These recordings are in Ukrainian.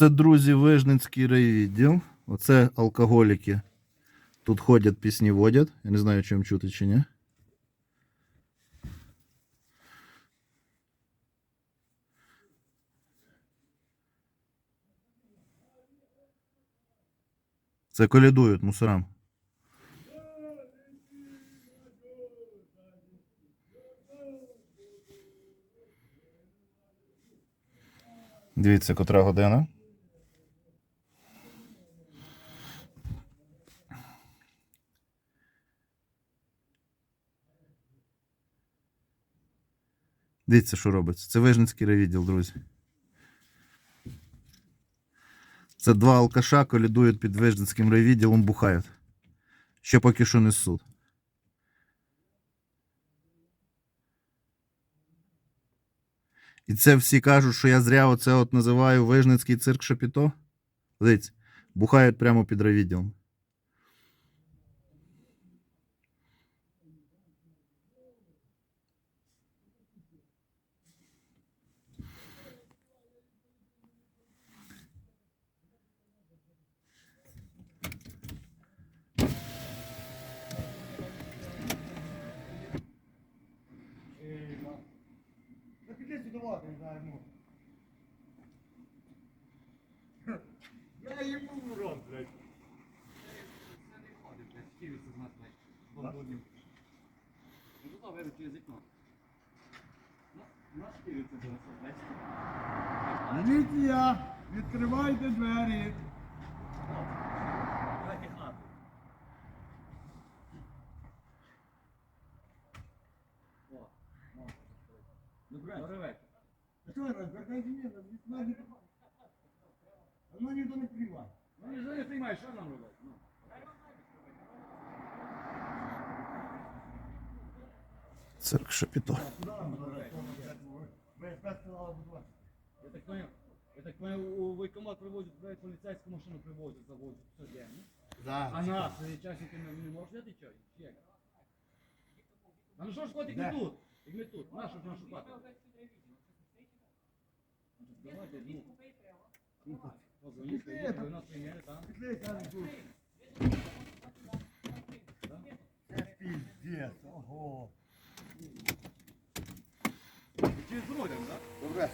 Це, друзі, Вижницький райвідділ. Оце алкоголіки. Тут ходять, пісні водять. Я не знаю, чим чути чи ні. Це колядують мусорам. Дивіться, котра година. Дивіться, що робиться. Це Вижницький райвідділ, друзі. Це два алкаша колядують під Вижницьким райвідділом, бухають. Ще поки що не суд. І це всі кажуть, що я зря оце от називаю Вижницький цирк Шапіто. Дивіться, бухають прямо під райвідділом. Та піди сюди води, не ну. Я їм в рот, блядь. Міліція, відкривайте двері. А що ви розберете мене? Воно ніхто не приймає. Ну, ніхто не приймає, що нам робити? Ну. Цирк Шапіто. Куди нам зараз? Ви спец сказали, будь ласка. Я так понял, я так понял, у воєнкомат приводять, блядь, поліцейську машину приводять, заводять, все є, ні? А нас, е, часники, не, не можуть взяти чай? Чи як? А ну що ж котик не Де? тут? Як не тут? Давайте, ну. Позвоніть, ви нас прийняли там. Пішли, кажуть, тут. Це піздець, ого. Так? Добре.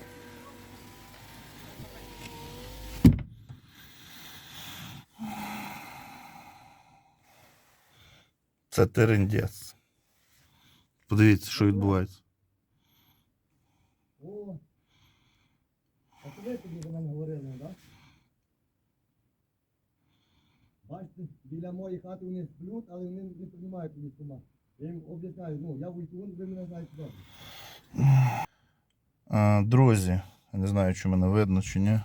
Це терендець. Подивіться, що відбувається. О. А куди тоді ви нам говорили, так? Бачите, біля моєї хати вони сплють, але вони не приймають мені кома. Я їм об'ясняю, ну, я вуйкун, ви мене знаєте добре. Друзі, я не знаю, чи мене видно, чи ні.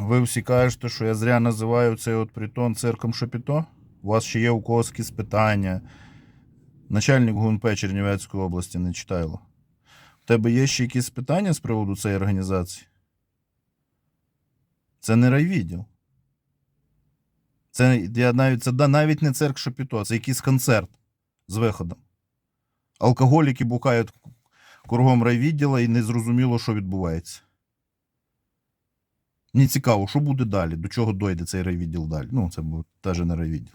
Ви всі кажете, що я зря називаю цей от притон цирком Шапіто. У вас ще є у когось якісь питання. Начальник ГУНП Чернівецької області не читайло. Тебе є ще якісь питання з приводу цієї організації? Це не райвідділ. Це, я навіть, це навіть не цирк Шапіто, це якийсь концерт з виходом. Алкоголіки бухають кругом райвідділа і не зрозуміло, що відбувається. Мені цікаво, що буде далі, до чого дойде цей райвідділ далі. Ну, це теж не райвідділ.